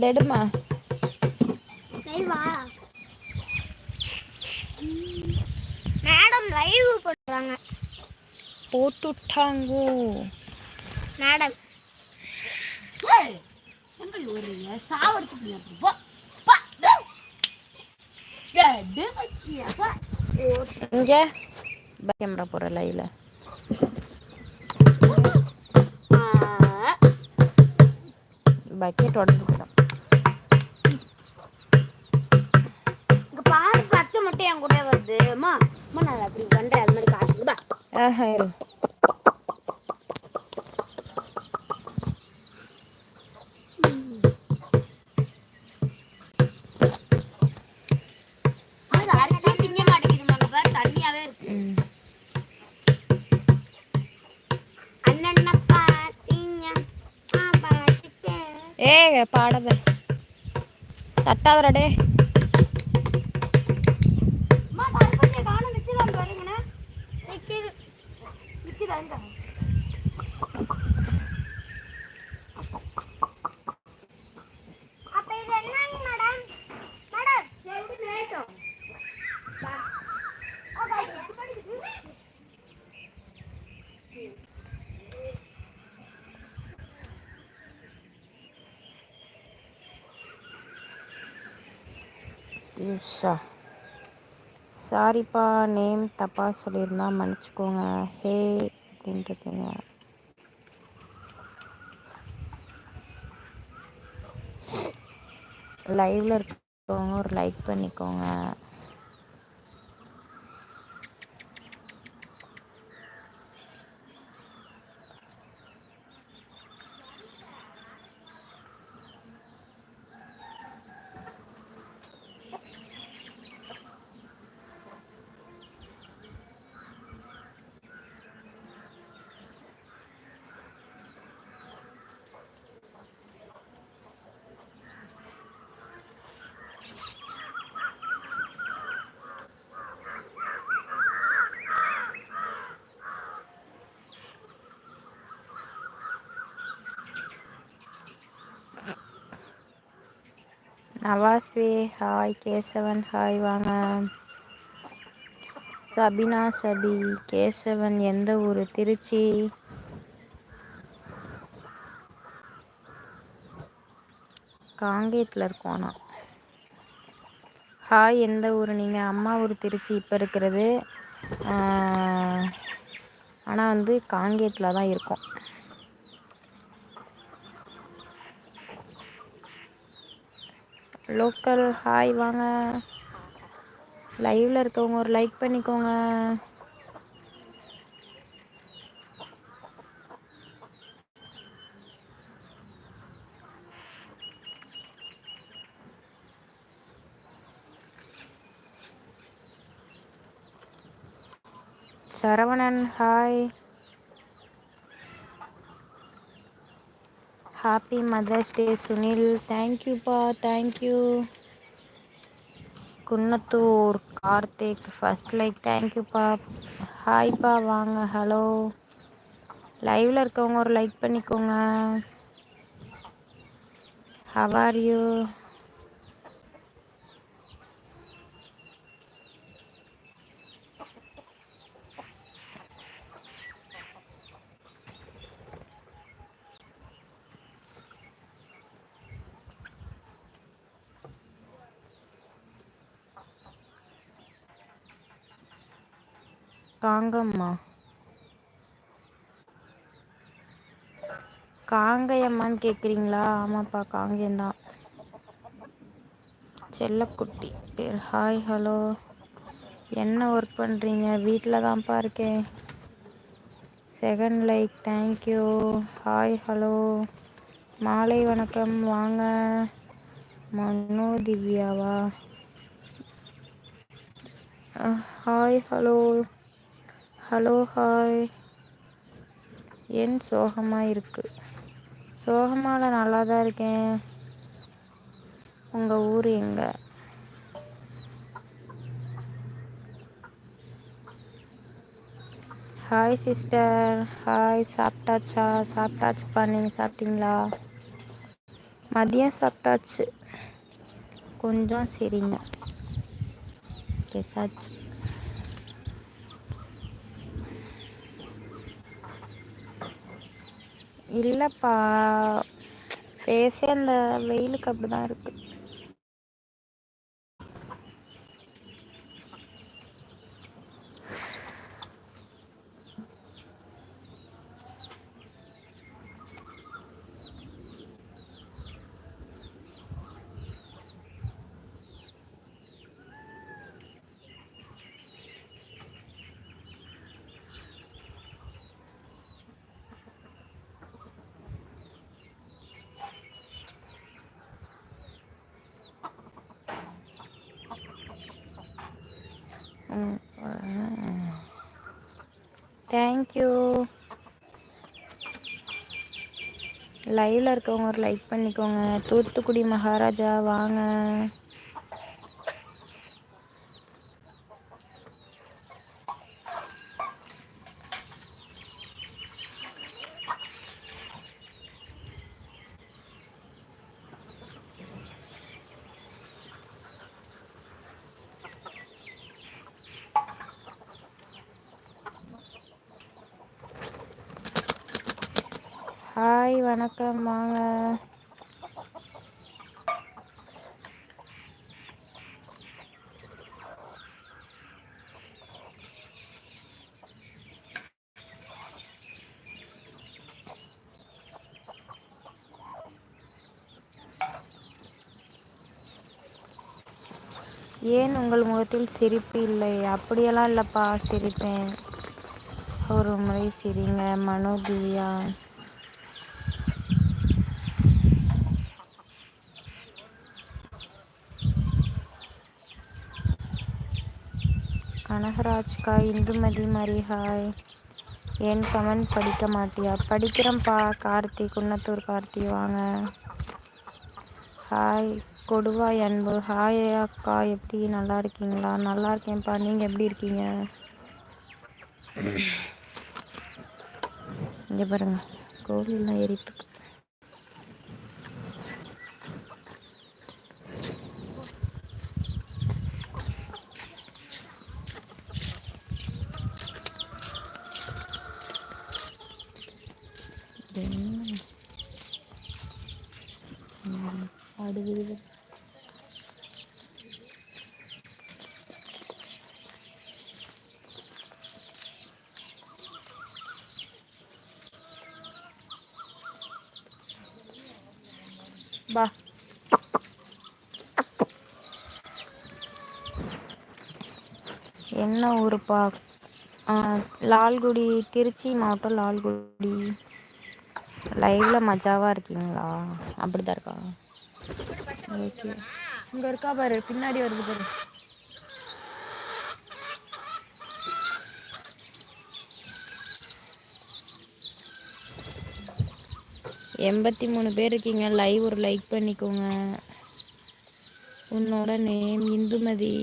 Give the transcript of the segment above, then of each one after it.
இந்த எடுமா madam live பண்றாங்க போட்டுட்டாங்கோ. Madam. எங்கள் ஒரு சாவடிச்சு இங்க. கேமரா போற லைவ்ல பக்கெட் உடஞ்சு மட்டும் என் கூட வருது. அம்மா அம்மா நான் அப்படி பண்றேன். அது மாதிரி காட்டுங்கப்பா ஆஹா இரு. அது அரிசியே திங்க மாட்டேங்குது மங்க பாரு தண்ணியாவே இருக்கு ம். அண்ணன பாத்தீங்க ஆ பாத்துட்டேன் ஏ பாடாத தட்டாதடா டே அம்மா தரப்பத்திய காணும் நிக்குதான் பாருங்கண்ணா நிக்குது நிக்குதாங்க அப்ப இது என்னங்க மேடம் மேடம் ரெண்டு பிளேட்டும் யூஷா சாரிப்பா நேம் தப்பாக சொல்லியிருந்தா மன்னிச்சுக்கோங்க. ஹே அப்படின்றதுங்க லைவில் இருக்கவங்க ஒரு லைக் பண்ணிக்கோங்க. நவாஸ்வே ஹாய் கேசவன் ஹாய் வாங்க சபினா சபி கேசவன் எந்த ஊர்? திருச்சி. காங்கேயத்தில் இருக்கோம் ஆனால் ஹாய் எந்த ஊர்? நீங்கள் அம்மா ஊர் திருச்சி இப்போ இருக்கிறது. ஆனால் வந்து காங்கேயத்தில் தான் இருக்கோம். லோக்கல் ஹாய் வாங்க. லைவ்ல இருக்கவங்க ஒரு லைக் பண்ணிக்கோங்க. Saravanan hi happy mother's day Sunil தேங்க்யூப்பா thank you Kunnathur Karthik first like தேங்க்யூப்பா ஹாய்ப்பா வாங்க ஹலோ லைவில் இருக்கவங்க ஒரு லைக் பண்ணிக்கோங்க. ஹவ் ஆர் யூ காங்கம்மா காங்கயம்மான்னு கேட்குறீங்களா ஆமாப்பா காங்கயம்தான். செல்லக்குட்டி. பேர் ஹாய் ஹலோ என்ன ஒர்க் பண்ணுறீங்க வீட்டில் தான்ப்பா இருக்கேன் second like thank you hi hello மாலை வணக்கம் வாங்க. Mano திவ்யாவா? Hi hello hello hi. ஏன் சோகமாக இருக்குது சோகமால நல்லா தான் இருக்கேன். உங்கள் ஊர் எங்கே? Hi sister. ஹாய் சாப்பிட்டாச்சா? சாப்பிட்டாச்சுப்பா நீங்கள் சாப்பிட்டீங்களா? மதியம் சாப்பிட்டாச்சு. கொஞ்சம் சரிங்க. கேச்சாச்சு இல்லைப்பா. ஃபேஸே அந்த வெயிலுக்கு அப்படி தான் இருக்குது தேங்க்யூ லைவில் இருக்கவங்க ஒரு லைக் பண்ணிக்கோங்க. தூத்துக்குடி மகாராஜா வாங்க. ஹாய் வணக்கம் வாங்க. ஏன் உங்கள் முகத்தில் சிரிப்பு இல்லை? அப்படியெல்லாம் இல்லைப்பா சிரிப்பேன். ஒரு முறை சிரிங்க மனோ கனகராஜ்கா இந்துமதி மரி ஹாய் ஏன் கமெண்ட் படிக்க மாட்டியா? படிக்கிறேன்ப்பா கார்த்தி குன்னத்தூர் கார்த்தி வாங்க. ஹாய் கொடுவாய் அன்பு. ஹாய் அக்கா எப்படி நல்லா இருக்கீங்களா? நல்லா இருக்கேன்ப்பா. நீங்கள் எப்படி இருக்கீங்க? இங்கே பாருங்க. கோவில்லாம் ஏறிட்டு இருக்கு இது என்ன? ம், ஆடு விழுது. பா என்ன ஊருப்பா? ஆ, லால்குடி திருச்சி மாவட்டம் லால்குடி. லைவ்ல மஜாவா இருக்கீங்களா? அப்படிதான் இருக்கா. ஓகே. இங்க இருக்கா பாரு பின்னாடி வருது பாரு. எண்பத்தி மூணு பேர் இருக்கீங்க. லைவ் ஒரு லைக் பண்ணிக்கோங்க. உன்னோட நேம் இந்துமதி.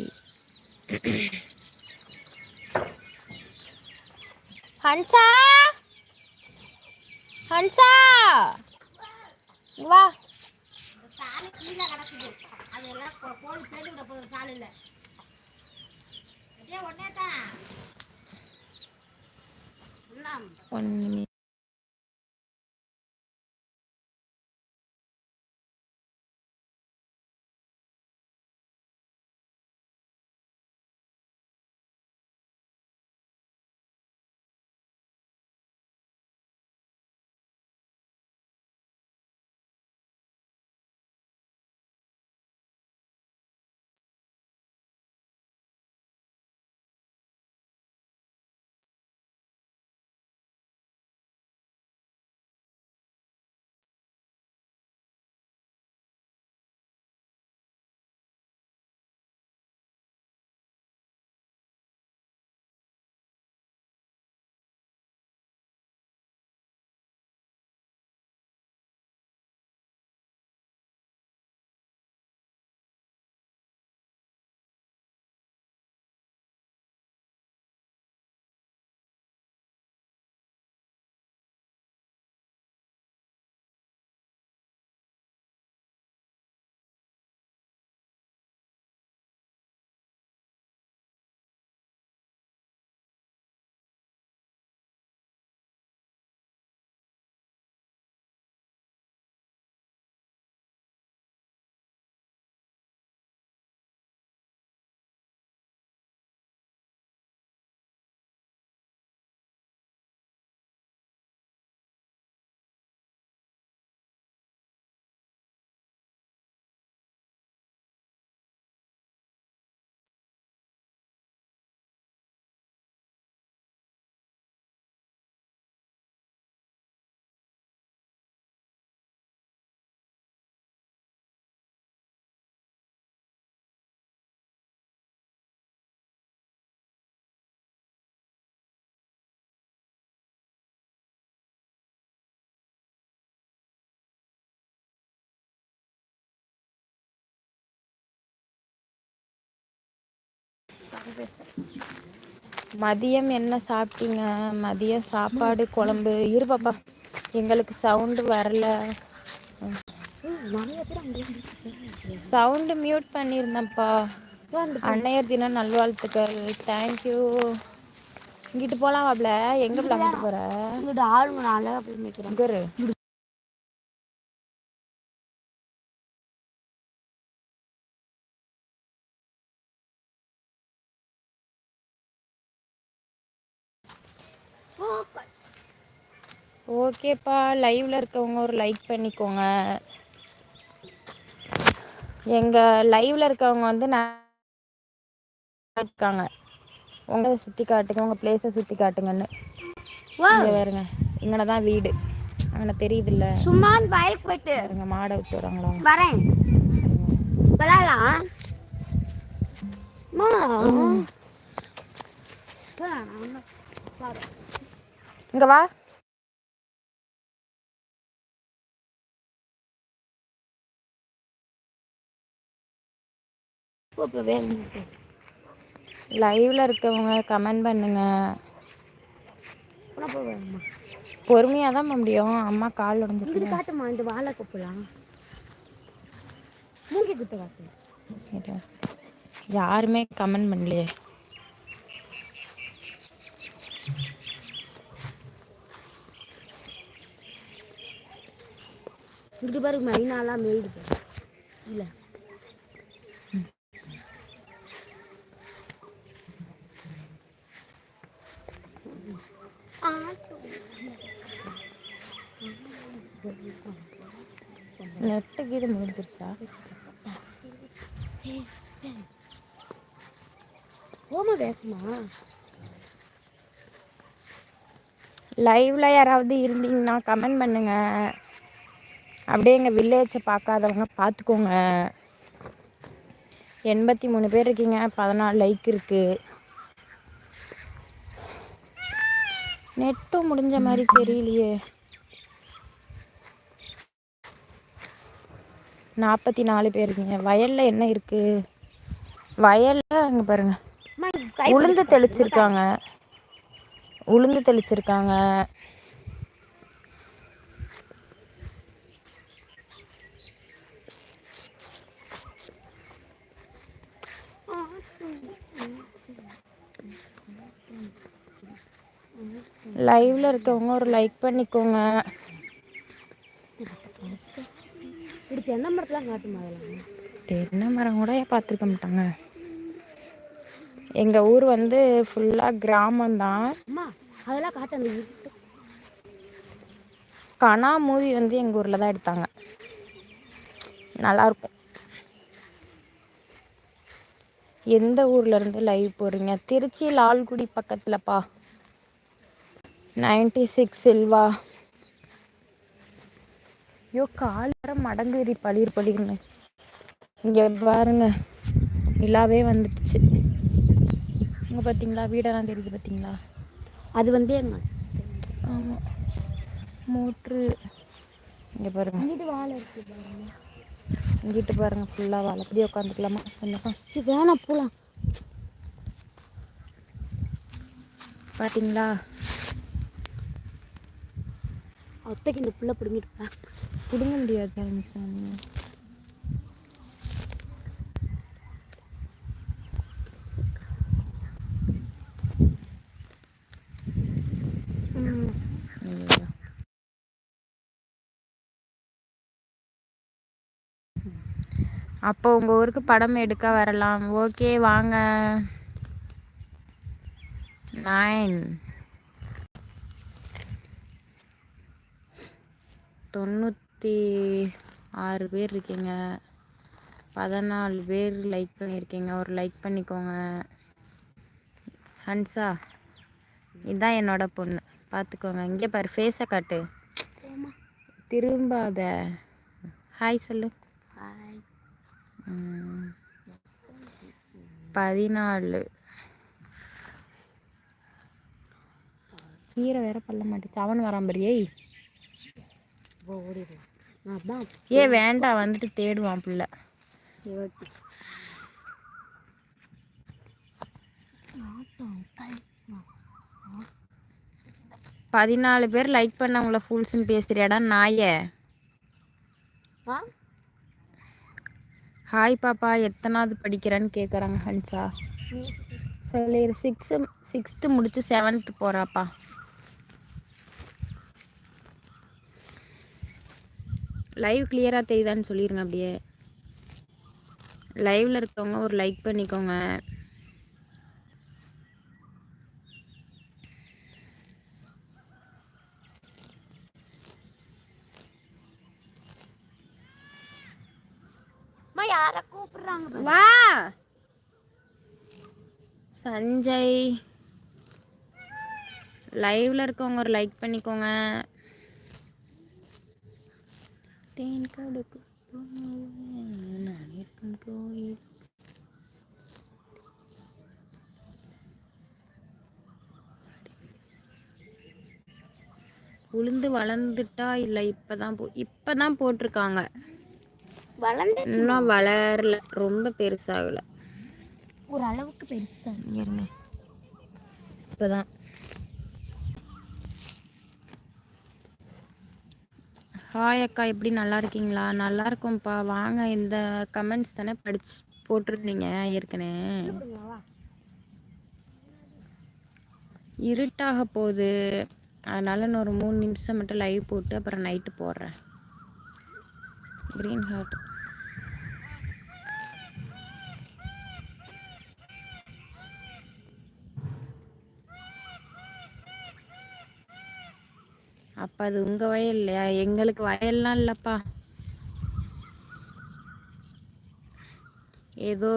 ஹன்சா? ஹன்சா? வா. சாலை கீழே கிடக்குது அதெல்லாம் போய் பேருந்து போகுது சாலையில் இதே ஒன்னே தான் ஒன் மதியம் என்ன சாப்பிட்டீங்க? மதியம் சாப்பாடு குழம்பு. இரு பாப்பா எங்களுக்கு சவுண்டு வரல. சவுண்டு மியூட் பண்ணியிருந்தேன்ப்பா அன்னையர் தினம் நல்வாழ்த்துக்கள். தேங்க்யூ இங்கிட்டு போலாம் வாப்ல எங்க விளாண்டுட்டு போற? இங்கிட்ட அழகா போய் இங்க இரு. ஓகேப்பா லைவ்ல இருக்கவங்க ஒரு லைக் பண்ணிக்கோங்க. எங்க லைவ்ல இருக்கவங்க வந்து நான் இருக்காங்க. உங்க சுத்தி காட்டுங்க உங்க பிளேஸை சுத்தி காட்டுங்கன்னு. இங்க பாருங்க இங்கன தான் வீடு. அங்கே தெரியுதுல்ல. சும்மா வயலுக்கு போயிட்டு. பாருங்க மாடை விட்டு வராங்களா? வரேன். விளாடலாம். இங்க வா. போ, போ, வேலை இருக்கு. லைவ்ல இருக்கவங்க கமெண்ட் பண்ணுங்க. பொறுமையாக தான் முடியும். அம்மா கால் உடஞ்சிட்டு காட்டுமா இந்த வாழை கொப்பலாம் மூங்கி குத்த காட்டு. யாருமே கமெண்ட் பண்ணலையே. இங்கிட்டு பாரு மைனாலாம் மேய்து. இல்ல நெட்டு கீது முடிஞ்சிருச்சா போமா வேகமா. லைவில் யாராவது இருந்தீங்கன்னா கமெண்ட் பண்ணுங்க. அப்படியே எங்கள் வில்லேஜை பார்க்காதவங்க பார்த்துக்கோங்க. எண்பத்தி மூணு பேர் இருக்கீங்க பதினாலு லைக் இருக்குது நெட்டும் முடிஞ்ச மாதிரி தெரியலையே. நாற்பத்தி நாலு பேர் இருக்கீங்க. வயல்ல என்ன இருக்கு? வயல்ல அங்க பாருங்க. உளுந்து தெளிச்சிருக்காங்க. உளுந்து தெளிச்சிருக்காங்க. லைவ்ல இருக்கவங்க ஒரு லைக் பண்ணிக்கோங்க. தென்னை மரத்துலாம் காட்டுமா அதெல்லாம்? தென்னை மரம் கூட பார்த்துருக்க மாட்டாங்க. எங்கள் ஊர் வந்து ஃபுல்லாக கிராமம்தான். அம்மா அதெல்லாம் காட்டு. கனா மூவி வந்து எங்கள் ஊரில் தான் எடுத்தாங்க. நல்லாயிருக்கும் எந்த ஊர்ல இருந்து லைவ் போடுறீங்க? Trichy Lalgudi பக்கத்துலப்பா. Ninety six Silva. ஐயோ கால் வர மடங்குறி பளிர் பளிர்னு. இங்கே பாருங்க நிலாவே வந்துடுச்சு. இங்கே பார்த்தீங்களா வீடெல்லாம் தெரியுது பார்த்தீங்களா அது வந்து எங்க? ஆமாம் மோட்ரு இங்கே பாருங்க. இங்கிட்டு வாழை இருக்கு பாருங்க. இங்கிட்டு பாருங்க ஃபுல்லாக வாழை. அப்படியே உட்காந்துக்கலாமா? கொஞ்சம். வேணாம் போலாம். பார்த்தீங்களா அத்தைக்கு இந்த புள்ள பிடுங்கிட்டு பிடுங்க முடியாது சாமி அப்போ உங்கள் ஊருக்கு படம் எடுக்க வரலாம். ஓகே வாங்க. நைன் தொண்ணூற்றி ஆறு பேர் இருக்கீங்க. பதினாலு பேர் லைக் பண்ணியிருக்கீங்க ஒரு லைக் பண்ணிக்கோங்க. ஹன்சா இதுதான் என்னோட பொண்ணு. பார்த்துக்கோங்க இங்கே பாரு ஃபேஸை காட்டு. திரும்பாத. ஹாய் சொல்லு. பதினாலு. கீரை வேற பல்ல மாட்டுச்சு. அவன் வரான் பாரு ஏய். போ, ஓடிடு. ஏ வேண்டாம் வந்துட்டு தேடுவான் பிள்ளை. பதினாலு பேர் லைக் பண்ணவங்கள ஃபுல்ஸ்ன்னு பேசுறியாடா நாயே. ஹாய் பாப்பா எத்தனாவது படிக்கிறேன்னு கேட்குறாங்க ஹன்சா. சொல்லிடு சிக்ஸு சிக்ஸ்த்து முடிச்சு செவன்த்து போகிறாப்பா லைவ் கிளியராக தெரியுதான்னு சொல்லிடுங்க அப்படியே. லைவில் இருக்கவங்க ஒரு லைக் பண்ணிக்கோங்க. யாரை கூப்பிடுறாங்க. வா. சஞ்சய். லைவ்ல இருக்கவங்க ஒரு லைக் பண்ணிக்கோங்க. தேன் கடுக்கு நான் இருக்கும் கோயில். உளுந்து வளர்ந்துட்டா இல்லை இப்பதான் போ இப்பதான் போட்டிருக்காங்க. வளர்ந்து இன்னும் வளரல ரொம்ப பெருசாகல. ஒரு அளவுக்கு பெருசா இங்க இருங்க. இப்பதான். ஹாய் அக்கா எப்படி நல்லா இருக்கீங்களா? நல்லா இருக்கும்ப்பா. வாங்க இந்த கமெண்ட்ஸ் தானே படிச்சு போட்டிருந்தீங்க ஏற்கனவே இருட்டாக போகுது. அதனால நான் ஒரு மூணு நிமிஷம் மட்டும் லைவ் போட்டு அப்புறம் நைட்டு போடுறேன். க்ரீன் ஹார்ட் அப்ப அது உங்க வயல் இல்லையா? எங்களுக்கு வயல்லாம் இல்லப்பா. ஏதோ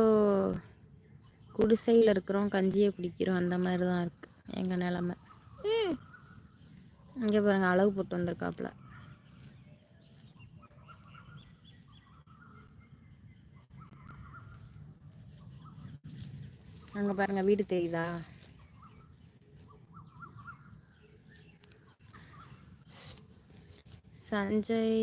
குடிசையில் இருக்கிறோம் கஞ்சியை குடிக்கிறோம் அந்த மாதிரி தான் இருக்கு எங்க நிலமை. இங்க பாருங்க அழகு போட்டு வந்திருக்காப்புல. அங்க பாருங்க வீடு தெரியுதா? சஞ்சய்.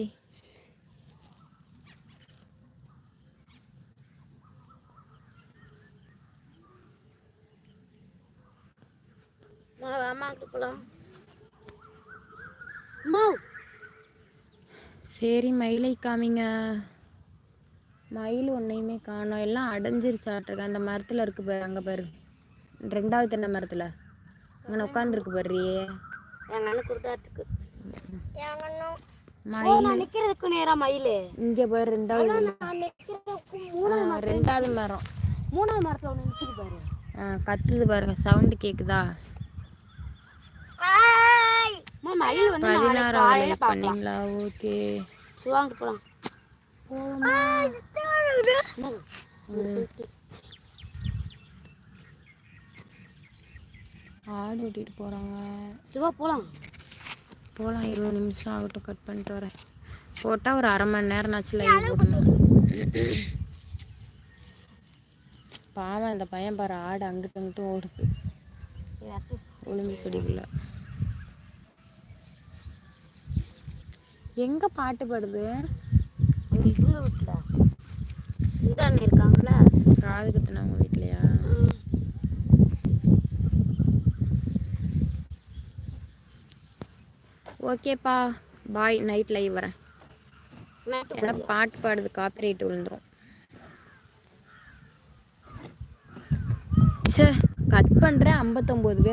சரி மயிலை காமிங்க. மயில் ஒன்றையுமே காணோம். எல்லாம் அடைஞ்சிருச்சாட்டிருக்க. அந்த மரத்தில் இருக்கு பாரு அங்கே பாரு. ரெண்டாவது தென்னை மரத்தில். அங்கே உட்காந்துருக்கு பாரு எங்க அண்ணன் குருதாட்டுக்கு மயில் நான் நிக்கிறதுக்கு நேரா மயிலு. இங்கே பாரு ரெண்டாவது நான் நிக்கிறதுக்கு ஆ, ரெண்டாவது மரம். மூணாவது மரத்துல ஒண்ணு நிக்குது பாரு. ஆ, கத்துது பாருங்க சவுண்டு கேக்குதா? மயில் வந்து பதினாறாவது லைக் பண்ணீங்களா? ஓகே. சுவாங்க போலாம். ஆடு ஓட்டிட்டு போகிறாங்க சுவா போலாம். போகலாம் இருபது நிமிஷம் ஆகட்டும் கட் பண்ணிட்டு வரேன். போட்டால் ஒரு அரை மணி நேரம் ஆச்சு லைவ் போடணும் பாவம் அந்த பையன் பாரு ஆடு அங்கிட்டு அங்கிட்டு ஓடுது. உளுந்து செடிக்குள்ள எங்க பாட்டு பாடுது? இருக்காங்கல்ல. காது குத்துனவங்க வீட்லையா? ஓகேப்பா. பாய் நைட் லைவ் வரேன். ஏன்னா பாட்டு பாடுது காப்பிரைட் விழுந்துரும். ச்சே கட் பண்ணுறேன் ஐம்பத்தொம்போது பேர்.